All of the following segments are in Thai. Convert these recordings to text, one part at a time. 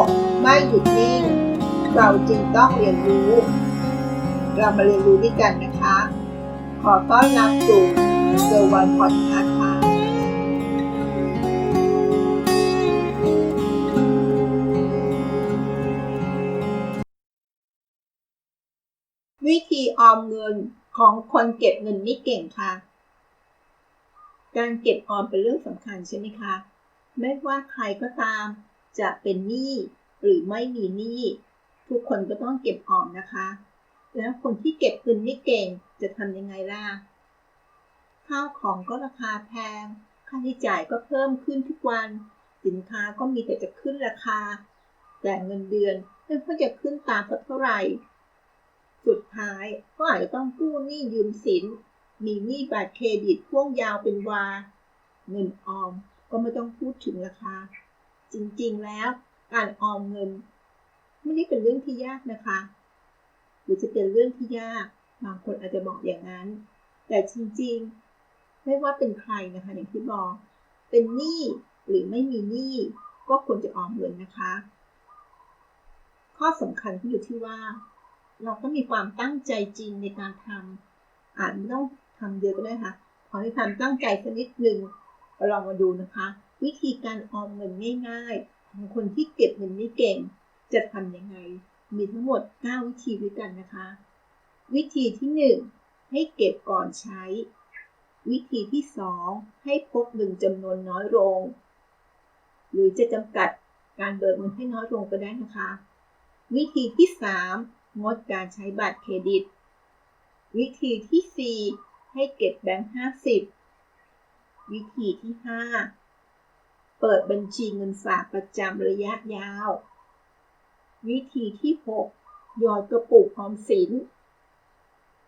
กไม่หยุดนิ่ง เราจึงต้องเรียนรู้ เรามาเรียนรู้ด้วยกันนะคะ ขอต้อนรับสู่เซอร์วันพอดคาส์ค่ะวิธีออมเงินของคนเก็บเงินไม่เก่งค่ะ การเก็บออมเป็นเรื่องสำคัญใช่ไหมคะ ไม่ว่าใครก็ตาม จะเป็นหนี้หรือไม่มีหนี้ทุกคนก็ต้องเก็บออมนะคะ แล้วคนที่เก็บเงินไม่เก่งจะทำยังไงล่ะข้าวของก็ราคาแพง ค่าใช้จ่ายก็เพิ่มขึ้นทุกวัน สินค้าก็มีแต่จะขึ้นราคา แต่เงินเดือนไม่ค่อยจะขึ้นตามสักเท่าไหร่ สุดท้ายก็อาจจะต้องกู้หนี้ยืมสิน มีหนี้บัตรเครดิตพ่วงยาวเป็นวา เงินออมก็ไม่ต้องพูดถึงราคา จริงๆ แล้ว การออมเงิน ไม่ได้เป็นเรื่องที่ยากนะคะ หรือจะเป็นเรื่องที่ยาก บางคนอาจจะบอกอย่างนั้น แต่จริงๆ ไม่ว่าเป็นใครนะคะ อย่างที่บอก เป็นหนี้หรือไม่มีหนี้ก็ควรจะออมเงินนะคะ ข้อสำคัญที่อยู่ที่ว่า เราก็มีความตั้งใจจริงในการทำอาจไม่ต้องทำเยอะก็ได้ค่ะขอให้ความตั้งใจสักนิดหนึ่งเราลองมาดูนะคะ วิธีการออมเงินง่ายๆ ของคนที่เก็บเงินไม่เก่ง จะทำยังไง มีทั้งหมด 9 วิธีด้วยกันนะคะ วิธีที่ 1 ให้เก็บก่อนใช้ วิธีที่ 2 ให้พกเงินจำนวนน้อยลง หรือจะจำกัดการเบิกเงินให้น้อยลงก็ได้นะคะ วิธีที่ 3 งดการใช้บัตรเครดิต วิธีที่ 4 ให้เก็บแบงค์50 วิธีที่ 5 เปิดบัญชีเงินฝากประจำระยะยาว วิธีที่ 6 หยอดกระปุกออมสิน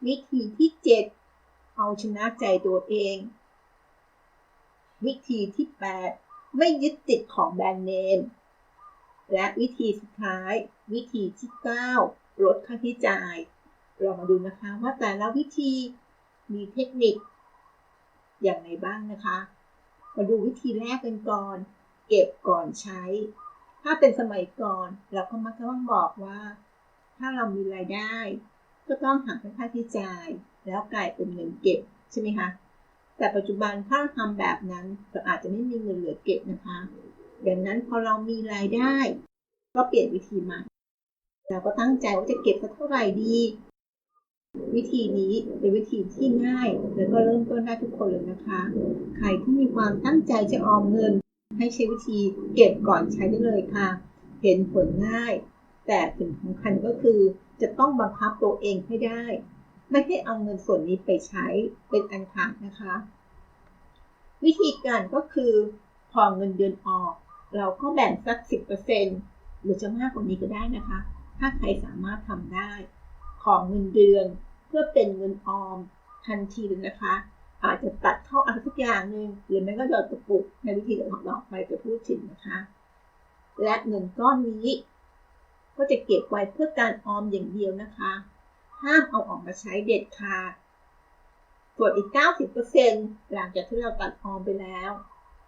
วิธีที่ 7 เอาชนะใจตัวเอง วิธีที่ 8 ไม่ยึดติดของแบรนด์เนม และวิธีสุดท้าย วิธีที่ 9 ลดค่าใช้จ่าย เรามาดูนะคะว่าแต่ละวิธีมีเทคนิคอย่างไรบ้างนะคะ มาดูวิธีแรกกันก่อน เก็บก่อนใช้ ถ้าเป็นสมัยก่อน เราก็มักจะต้องบอกว่า ถ้าเรามีรายได้ ก็ต้องหักค่าใช้จ่าย แล้วกลายเป็นเงินเก็บใช่ไหมคะแต่ปัจจุบันถ้าเราทำแบบนั้นเราอาจจะไม่มีเงินเหลือเก็บนะคะดังนั้นพอเรามีรายได้ ก็เปลี่ยนวิธีใหม่เราก็ตั้งใจว่าจะเก็บสักเท่าไหร่ดี วิธีนี้เป็นวิธีที่ง่าย แล้วก็เริ่มต้นได้ทุกคนเลยนะคะ ใครที่มีความตั้งใจจะออมเงิน ให้ใช้วิธีเก็บก่อนใช้ได้เลยค่ะ เห็นผลง่าย แต่สิ่งสำคัญก็คือจะต้องบังคับตัวเองให้ได้ ไม่ให้เอาเงินส่วนนี้ไปใช้เป็นอันขาดนะคะ วิธีการก็คือพอเงินเดือนออก เราก็แบ่งสัก 10%หรือจะมากกว่านี้ก็ได้นะคะ ถ้าใครสามารถทำได้ ของเงินเดือน เพื่อเป็นเงินออมทันทีเลยนะคะ อาจจะตัดเข้าอะไรสักอย่างหนึ่งหรือไม่ก็หยอดกระปุกในวิธีของเราไปจะพูดถึงนะคะ และเงินก้อนนี้ ก็จะเก็บไว้เพื่อการออมอย่างเดียวนะคะห้ามเอาออกมาใช้เด็ดขาดส่วนอีก 90%หลังจากที่เราตัดออมไปแล้ว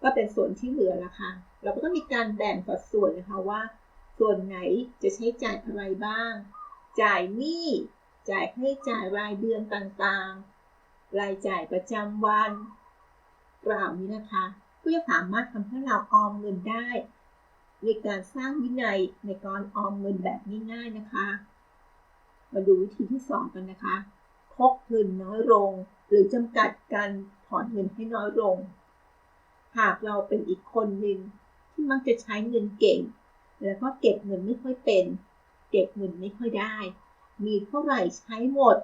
ก็เป็นส่วนที่เหลือละค่ะ เราก็ต้องมีการแบ่งสัดส่วนนะคะว่า ส่วนไหนจะใช้จ่ายอะไรบ้าง จ่ายหนี้ จ่ายใช้จ่ายรายเดือนต่างๆ รายจ่ายประจำวันกล่าวนี้นะคะก็จะสามารถทำให้เราออมเงินได้ในการสร้างวินัยในการออมเงินแบบง่ายๆนะคะ มาดูวิธีที่ 2 กันนะคะพกเงินน้อยลง หรือจำกัดการถอนเงินให้น้อยลง หากเราเป็นอีกคนหนึ่งที่มักจะใช้เงินเก่ง แล้วก็เก็บเงินไม่ค่อยเป็น เก็บเงินไม่ค่อยได้ มีเท่าไหร่ใช้หมด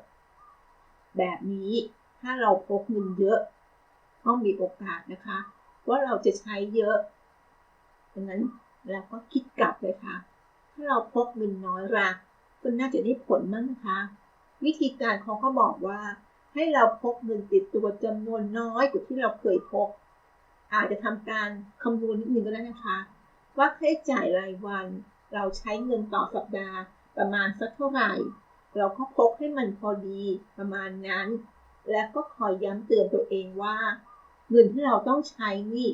แบบนี้ถ้าเราพกเงินเยอะ ก็มีโอกาสนะคะ ว่าเราจะใช้เยอะดังนั้นเราก็คิดกลับเลยค่ะ ถ้าเราพกเงินน้อยละก็น่าจะได้ผลมากนะคะ วิธีการเขาก็บอกว่า ให้เราพกเงินติดตัวจำนวนน้อยกว่าที่เราเคยพก อาจจะทำการคำนวณนิดนึงก็ได้นะคะ ว่าค่าใช้จ่ายรายวัน เราใช้เงินต่อสัปดาห์ประมาณสักเท่าไหร่ เราก็พกให้มันพอดีประมาณนั้น และก็คอยย้ำเตือนตัวเองว่า เงินที่เราต้องใช้นี่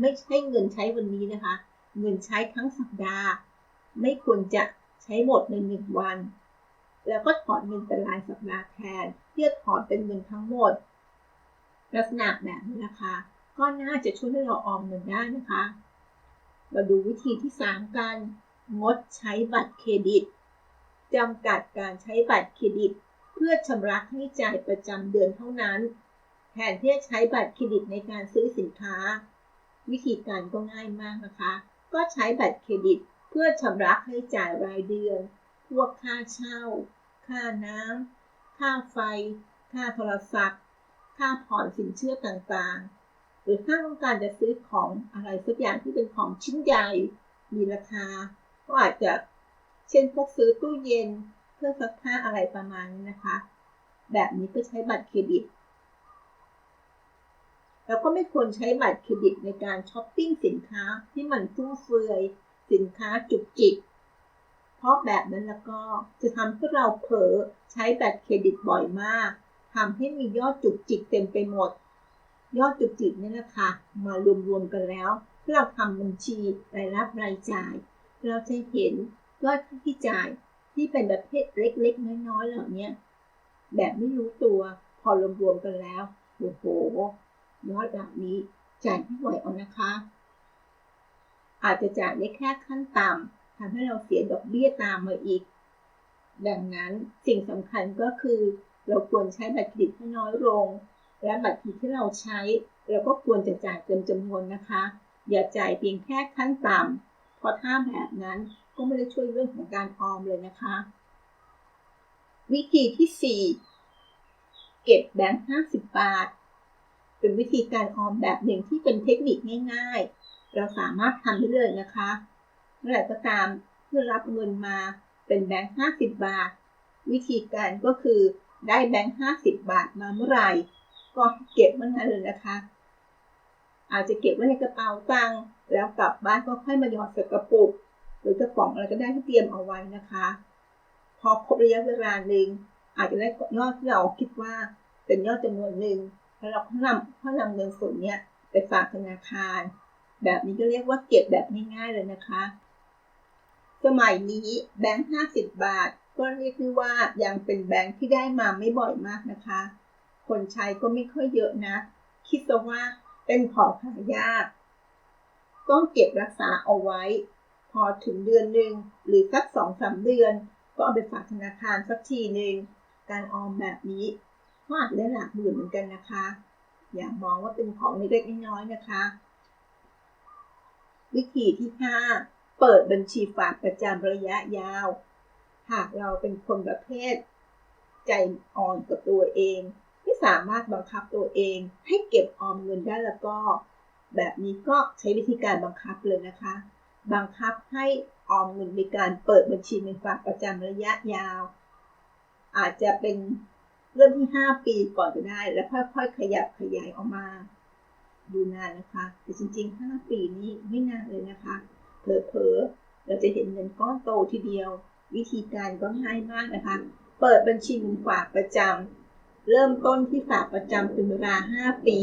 ไม่ใช่เงินใช้วันนี้นะคะ เงินใช้ทั้งสัปดาห์ ไม่ควรจะใช้หมดในหนึ่งวัน แล้วก็ถอนเงินเป็นรายสัปดาห์แทนเพื่อถอนเป็นเงินทั้งหมด ลักษณะแบบนี้นะคะ ก็น่าจะช่วยให้เราออมเงินได้นะคะ มาดูวิธีที่ 3 กัน งดใช้บัตรเครดิตจำกัดการใช้บัตรเครดิต เพื่อชำระให้จ่ายประจำเดือนเท่านั้น แทนที่จะใช้บัตรเครดิตในการซื้อสินค้า วิธีการก็ง่ายมากนะคะ ก็ใช้บัตรเครดิต เพื่อชำระให้จ่ายรายเดือน พวกค่าเช่า ค่าน้ำค่าไฟ ค่าโทรศัพท์ ค่าผ่อนสินเชื่อต่างๆ หรือถ้าต้องการจะซื้อของอะไรสักอย่างที่เป็นของชิ้นใหญ่ มีราคา ก็อาจจะเช่นพวกซื้อตู้เย็นเครื่องซักผ้าอะไรประมาณนี้นะคะ แบบนี้ก็ใช้บัตรเครดิต แล้วก็ไม่ควรใช้บัตรเครดิตในการช้อปปิ้งสินค้าที่มันฟุ่มเฟือยสินค้าจุกจิก เพราะแบบนั้นแล้วก็จะทำให้เราเผลอใช้บัตรเครดิตบ่อยมากทำให้มียอดจุกจิกเต็มไปหมด ยอดจุกจิกนี่แหละค่ะมารวมๆกันแล้วเราทำบัญชีรายรับรายจ่าย เราจะเห็นยอดค่าใช้จ่ายที่เป็นประเภทเล็กๆ น้อยๆ เหล่านี้แบบไม่รู้ตัวพอรวมๆกันแล้วโอ้โหยอดแบบนี้จ่ายไม่ไหวเอานะคะ อาจจะจ่ายได้แค่ขั้นต่ำทำให้เราเสียดอกเบี้ยตามมาอีก ดังนั้นสิ่งสำคัญก็คือ เราควรใช้บัตรเครดิตให้น้อยลง และบัตรเครดิตที่เราใช้ เราก็ควรจะจ่ายเต็มจำนวนนะคะ อย่าจ่ายเพียงแค่ขั้นต่ำ พราะถ้าแบบนั้นก็ไม่ได้ช่วยเรื่องของการออมเลยนะคะ วิธีที่ 4 เก็บแบงค์50 บาท เป็นวิธีการออมแบบหนึ่งที่เป็นเทคนิคง่ายๆ เราสามารถทำได้เลยนะคะ เมื่อไหร่ก็ตามเพื่อรับเงินมาเป็นแบงค์50 บาท วิธีการก็คือได้แบงค์50 บาทมาเมื่อไหร่ ก็เก็บมันนั้นเลยนะคะ อาจจะเก็บไว้ในกระเป๋าตังค์ แล้วกลับบ้านก็ค่อยมาหยอดใส่กระปุก หรือกระป๋องอะไรก็ได้ที่เตรียมเอาไว้นะคะ พอครบระยะเวลาหนึ่งอาจจะได้ยอดที่เราคิดว่าเป็นยอดจำนวนหนึ่งแล้วเราก็นำก็นำเงินส่วนนี้ไปฝากธนาคาร แบบนี้ก็เรียกว่าเก็บแบบง่ายๆเลยนะคะ สมัยนี้แบงค์50บาท ก็เรียกได้ว่ายังเป็นแบงค์ที่ได้มาไม่บ่อยมากนะคะ คนใช้ก็ไม่ค่อยเยอะนะ คิดซะว่าเป็นของหายาก ต้องเก็บรักษาเอาไว้ พอถึงเดือนหนึ่งหรือสักสองสามเดือน ก็เอาไปฝากธนาคารสักทีหนึ่งการออมแบบนี้ก็อาจจะได้หลักหมื่นเหมือนกันนะคะ อย่ามองว่าเป็นของเล็กๆน้อยๆนะคะ วิธีที่ 5 เปิดบัญชีฝากประจำระยะยาว หากเราเป็นคนประเภท ใจอ่อนกับตัวเอง ไม่สามารถบังคับตัวเองให้เก็บออมเงินได้แล้วก็ แบบนี้ก็ใช้วิธีการบังคับเลยนะคะ บังคับให้ออมเงินในการเปิดบัญชีเงินฝากประจำระยะยาว อาจจะเป็นเริ่มที่ 5 ปีก่อนก็ได้ แล้วค่อยๆขยับขยายออกมาดูนานนะคะ แต่จริง ๆ 5 ปีนี้ไม่นานเลยนะคะเผลอๆเราจะเห็นเงินก้อนโตทีเดียว วิธีการก็ง่ายมากนะคะ เปิดบัญชีเงินฝากประจำเริ่มต้นที่ฝากประจำเป็นเวลา 5 ปี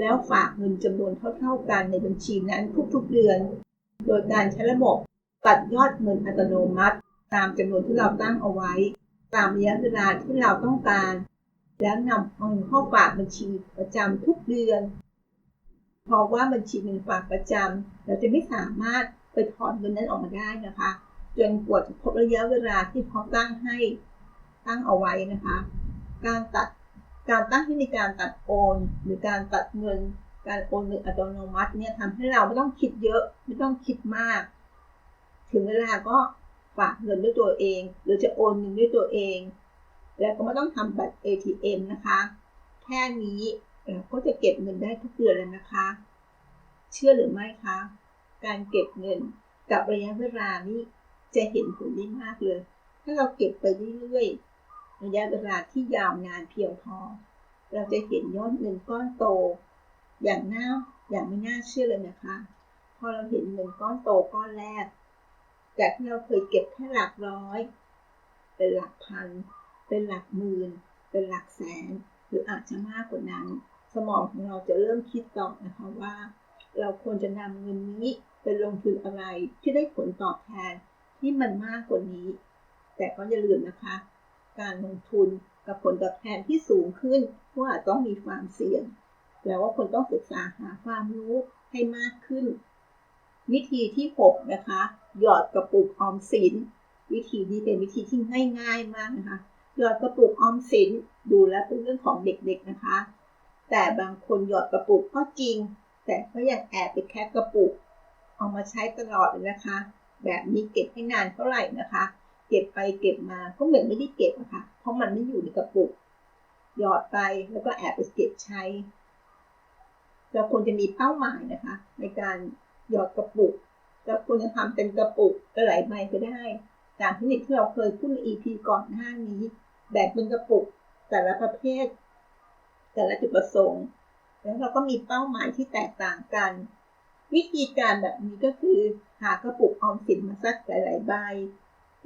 แล้วฝากเงินจำนวนเท่าๆกันในบัญชีนั้นทุกๆเดือน โดยการใช้ระบบตัดยอดเงินอัตโนมัติ ตามจำนวนที่เราตั้งเอาไว้ ตามระยะเวลาที่เราต้องการ แล้วนำเงินเข้าฝากบัญชีประจำทุกเดือนเพราะว่าบัญชีเงินฝากประจำเราจะไม่สามารถไปถอนเงินนั้นออกมาได้นะคะ จนกว่าจะครบระยะเวลาที่เขาตั้งให้ตั้งเอาไว้นะคะ การตัด การตั้งให้มีการตัดโอน หรือการตัดเงิน การโอนเงินอัตโนมัติเนี่ยทำให้เราไม่ต้องคิดเยอะไม่ต้องคิดมาก ถึงเวลาก็ฝากเงินด้วยตัวเอง หรือจะโอนเงินด้วยตัวเอง แล้วก็ไม่ต้องทำบัตร ATM นะคะ แค่นี้เราก็จะเก็บเงินได้ทุกเดือนแล้วนะคะ เชื่อหรือไม่คะ การเก็บเงินกับระยะเวลานี้จะเห็นผลได้มากเลย ถ้าเราเก็บไปเรื่อยๆ ระยะเวลาที่ยาวนานเพียงพอ เราจะเห็นยอดเงินก้อนโต อย่างน่าอย่างไม่น่าเชื่อเลยนะคะ พอเราเห็นเงินก้อนโตก้อนแรก จากที่เราเคยเก็บแค่หลักร้อย เป็นหลักพัน เป็นหลักหมื่น เป็นหลักแสน หรืออาจจะมากกว่านั้น สมองของเราจะเริ่มคิดต่อนะคะว่า เราควรจะนำเงินนี้ไปลงทุนอะไรที่ได้ผลตอบแทนที่มันมากกว่านี้ แต่ก็อย่าลืมนะคะ การลงทุนกับผลตอบแทนที่สูงขึ้นก็อาจต้องมีความเสี่ยงแปลว่าคนต้องศึกษาหาความรู้ให้มากขึ้น วิธีที่ 6 นะคะ หยอดกระปุกออมสิน วิธีนี้เป็นวิธีที่ง่ายๆมากนะคะ หยอดกระปุกออมสินดูแลเป็นเรื่องของเด็กๆนะคะ แต่บางคนหยอดกระปุกก็จริง แต่ก็ยังแอบไปแคปกระปุก เอามาใช้ตลอดเลยนะคะ แบบนี้เก็บให้นานเท่าไหร่นะคะ ก็บไปเก็บมาก็เหมือนไม่ได้เก็บอะค่ะ เพราะมันไม่อยู่ในกระปุก หยอดไปแล้วก็แอบไปเก็บใช้ เราควรจะมีเป้าหมายนะคะ ในการหยอดกระปุกเราควรจะทำเป็นกระปุกหลายใบก็ได้ ตามเทคนิคที่เราเคยพูดใน EP ก่อนหน้านี้ แบ่งเป็นกระปุกแต่ละประเภท แต่ละจุดประสงค์ แล้วเราก็มีเป้าหมายที่แตกต่างกัน วิธีการแบบนี้ก็คือหากระปุกออมสินมาสักหลายๆใบ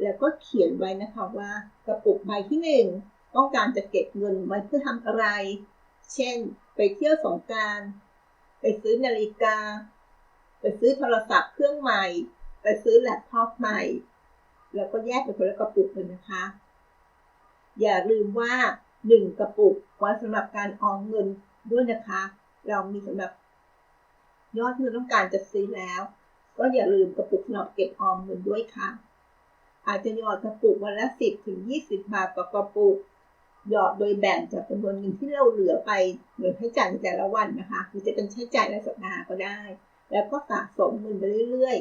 แล้วก็เขียนไว้นะคะว่ากระปุกใบที่หนึ่งต้องการจะเก็บเงินไว้เพื่อทำอะไร เช่น ไปเที่ยวสงการ ไปซื้อนาฬิกา ไปซื้อโทรศัพท์เครื่องใหม่ ไปซื้อแล็ปท็อปใหม่ แล้วก็แยกเป็นคนละกระปุกเลยนะคะ อย่าลืมว่า 1 กระปุกไว้สำหรับการออมเงินด้วยนะคะ เรามีสำหรับยอดที่เราต้องการจะซื้อแล้ว ก็อย่าลืมกระปุกสำหรับเก็บออมเงินด้วยค่ะ อาจจะหยอดกระปุกวันละ10ถึง20บบาทต่อกระปุก หยอดโดยแบ่งจากจำนวนเงินที่เราเหลือไปเหลือใช้จ่ายในแต่ละวันนะคะหรือจะเป็นใช้จ่ายในสัปดาห์ก็ได้ แล้วก็สะสมเงินไปเรื่อย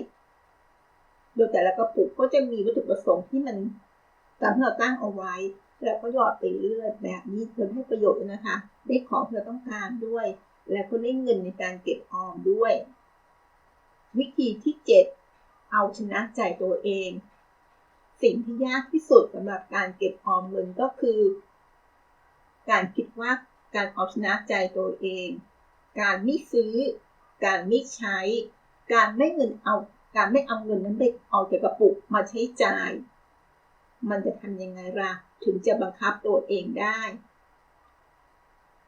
ๆ โดยแต่ละกระปุกก็จะมีวัตถุประสงค์ที่มันตามที่เราตั้งเอาไว้ แล้วก็หยอดไปเรื่อยๆแบบนี้จะให้ประโยชน์นะคะ ได้ของที่เราต้องการด้วย แล้วก็ได้เงินในการเก็บออมด้วย วิธีที่ 7 เอาชนะใจตัวเอง สิ่งที่ยากที่สุดสำหรับการเก็บออมเงินก็คือ การคิดว่าการเอาชนะใจตัวเอง การไม่ซื้อ การไม่ใช้ การไม่เงินเอา การไม่เอาเงินนั้นไปเอาจากกระปุกมาใช้จ่าย มันจะทำยังไงล่ะถึงจะบังคับตัวเองได้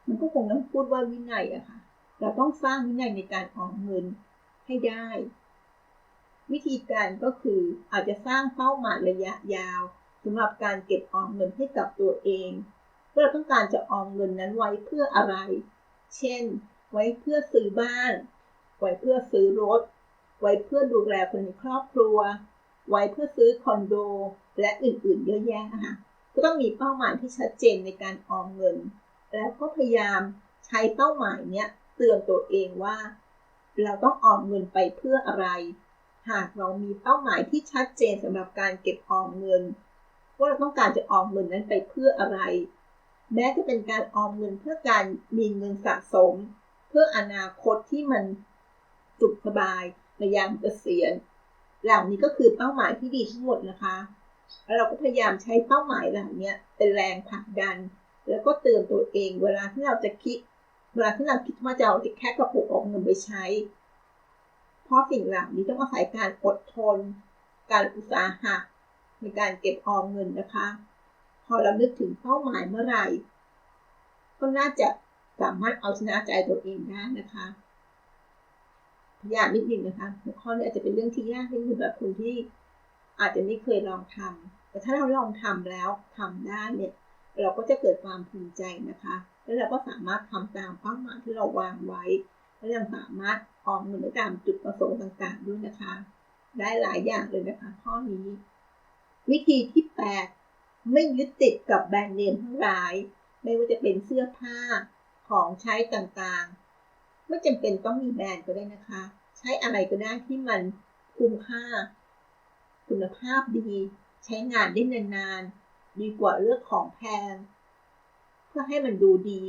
มันก็คงต้องพูดว่าวินัยอะค่ะ เราต้องสร้างวินัยในการออมเงินให้ได้ วิธีการก็คืออาจจะสร้างเป้าหมายระยะยาวสำหรับการเก็บออมเงินให้กับตัวเองเพื่อเราต้องการจะออมเงินนั้นไว้เพื่ออะไร เช่น ไว้เพื่อซื้อบ้าน ไว้เพื่อซื้อรถ ไว้เพื่อดูแลคนในครอบครัว ไว้เพื่อซื้อคอนโด และอื่นๆ เยอะแยะนะคะก็ต้องมีเป้าหมายที่ชัดเจนในการออมเงิน แล้วก็พยายามใช้เป้าหมายเนี้ยเตือนตัวเองว่า เราต้องออมเงินไปเพื่ออะไร หากเรามีเป้าหมายที่ชัดเจนสำหรับการเก็บออมเงิน ว่าเราต้องการจะออมเงินนั้นไปเพื่ออะไร แม้จะเป็นการออมเงินเพื่อการมีเงินสะสม เพื่ออนาคตที่มันสุขสบายในยามเกษียณเหล่านี้ก็คือเป้าหมายที่ดีทั้งหมดนะคะ แล้วเราก็พยายามใช้เป้าหมายเหล่านี้เป็นแรงผลักดัน แล้วก็เตือนตัวเอง เวลาที่เราจะคิด เวลาที่เราคิดว่าจะเอาแค่กระปุกออกเงินไปใช้ ราะสิ่งเหล่านี้ต้องอาศัยการอดทน การอุตสาหะในการเก็บออมเงินนะคะ พอเรานึกถึงเป้าหมายเมื่อไหร่ ก็น่าจะสามารถเอาชนะใจตัวเองได้นะคะพยายามนิดนึงนะคะหัวข้อนี้อาจจะเป็นเรื่องที่ยากนิดนึงสำหรับคนที่อาจจะไม่เคยลองทำแต่ถ้าเราลองทำแล้วทำได้เนี่ยเราก็จะเกิดความภูมิใจนะคะ แล้วเราก็สามารถทำตามเป้าหมายที่เราวางไว้ และยังสามารถออมเงินได้ตามจุดประสงค์ต่างๆด้วยนะคะ ได้หลายอย่างเลยนะคะ ข้อนี้ วิธีที่ 8 ไม่ยึดติดกับแบรนด์เนมทั้งหลาย ไม่ว่าจะเป็นเสื้อผ้าของใช้ต่างๆ ไม่จำเป็นต้องมีแบรนด์ก็ได้นะคะ ใช้อะไรก็ได้ที่มันคุ้มค่า คุณภาพดี ใช้งานได้นานๆ ดีกว่าเลือกของแพง เพื่อให้มันดูดี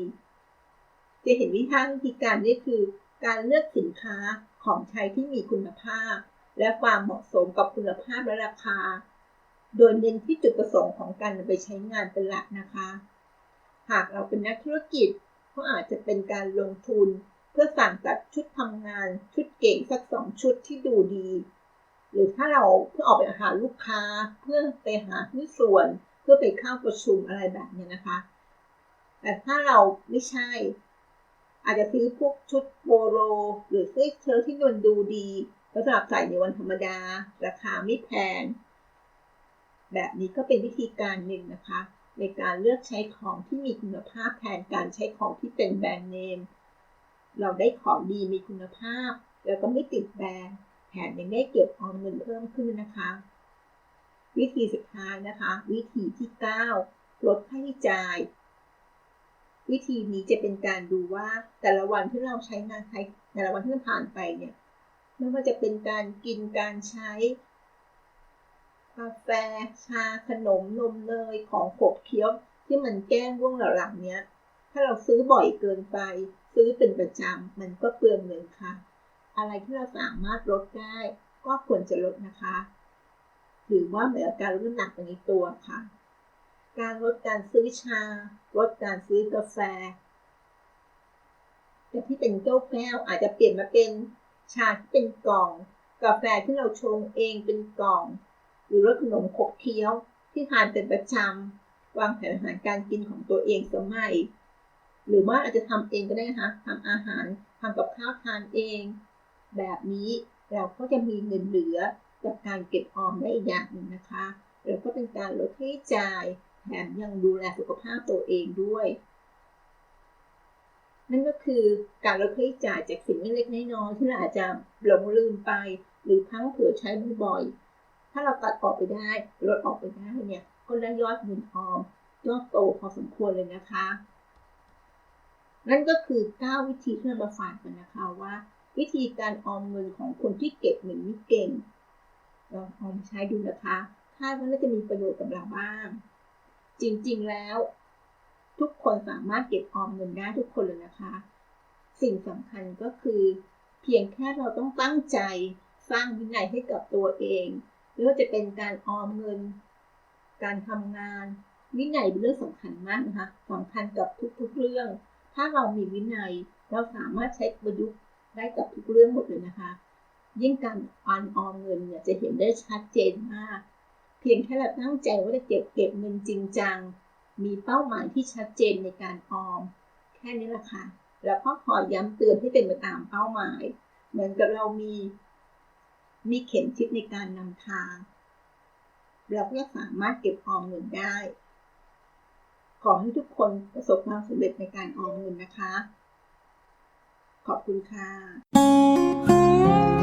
จะเห็นวิธีวิธีการนี่คือ การเลือกสินค้าของใช้ที่มีคุณภาพ และความเหมาะสมกับคุณภาพและราคา โดยเน้นที่จุดประสงค์ของการไปใช้งานเป็นหลักนะคะ หากเราเป็นนักธุรกิจก็อาจจะเป็นการลงทุน เพื่อสั่งตัดชุดทำงานชุดเก่งสักสองชุดที่ดูดี หรือถ้าเราเพื่อออกไปหาลูกค้าเพื่อไปหาหุ้นส่วน เพื่อไปเข้าประชุมอะไรแบบนี้นะคะ แต่ถ้าเราไม่ใช่ อาจจะซื้อพวกชุดโบโล หรือเสื้อเชิ้ตที่มันดูดีแล้วสำหรับใส่ในวันธรรมดา ราคาไม่แพง แบบนี้ก็เป็นวิธีการหนึ่งนะคะ ในการเลือกใช้ของที่มีคุณภาพแทนการใช้ของที่เป็นแบรนด์เนม เราได้ของดีมีคุณภาพ แล้วก็ไม่ติดแบรนด์แถมยังได้เก็บออมเงินเพิ่มขึ้นนะคะ วิธีสุดท้ายนะคะ วิธีที่ 9 ลดค่าใช้จ่าย วิธีนี้จะเป็นการดูว่าแต่ละวันที่เราใช้งานใช้แต่ละวันที่มันผ่านไปเนี่ยไม่ว่าจะเป็นการกินการใช้กาแฟชาขนมนมเนยของขบเคี้ยวที่มันแก้ง่วงหลังๆเนี้ย ถ้าเราซื้อบ่อยเกินไป ซื้อเป็นประจำมันก็เปลืองเงินค่ะ อะไรที่เราสามารถลดได้ ก็ควรจะลดนะคะ หรือว่าเหมือนการลดน้ำหนักไปในตัวค่ะ การลดการซื้อชา ลดการซื้อกาแฟ แต่ที่เป็นแก้วแก้วอาจจะเปลี่ยนมาเป็นชาที่เป็นกล่อง กาแฟที่เราชงเองเป็นกล่อง หรือรสขนมขบเคี้ยวที่ทานเป็นประจำวางแผนอาหารการกินของตัวเองสมัยหรือว่าอาจจะทำเองก็ได้นะคะทำอาหารทำกับข้าวทานเอง แบบนี้เราก็จะมีเงินเหลือจากการเก็บออมได้อีกอย่างหนึ่งนะคะแล้วก็เป็นการลดค่าใช้จ่าย แถมยังดูแลสุขภาพตัวเองด้วย นั่นก็คือการลดค่าใช้จ่ายจากสิ่งเล็กๆน้อยๆที่เราอาจจะหลงลืมไป หรือพังเผื่อใช้บ่อยๆถ้าเราตัดออกไปได้ลดออกไปได้เนี่ยก็ได้ยอดเงินออมยอดโตพอสมควรเลยนะคะ นั่นก็คือ 9 วิธีที่เรามาฝากกันนะคะว่า วิธีการออมเงินของคนที่เก็บเงินไม่เก่งลองออมใช้ดูนะคะคาดว่าน่าจะมีประโยชน์กับเราบ้าง จริงๆแล้ว ทุกคนสามารถเก็บออมเงินได้ทุกคนเลยนะคะ สิ่งสำคัญก็คือ เพียงแค่เราต้องตั้งใจสร้างวินัยให้กับตัวเองไม่ว่าจะเป็นการออมเงิน การทำงาน วินัยเป็นเรื่องสำคัญมากนะคะสำคัญกับทุกๆเรื่อง ถ้าเรามีวินัยเราสามารถใช้ประยุกต์ได้กับทุกเรื่องหมดเลยนะคะ ยิ่งการออนออมเงินเนี่ยจะเห็นได้ชัดเจนมาก เพียงแค่เราตั้งใจว่าจะเก็บเก็บเงินจริงจัง มีเป้าหมายที่ชัดเจนในการออม แค่นี้แหละค่ะแล้วก็ขอย้ำเตือนให้เป็นไปตามเป้าหมาย เหมือนกับเรามี มีเข็มทิศในการนำทาง เราก็จะสามารถเก็บออมเงินได้ ขอให้ทุกคนประสบความสำเร็จในการออมเงินนะคะ ขอบคุณค่ะ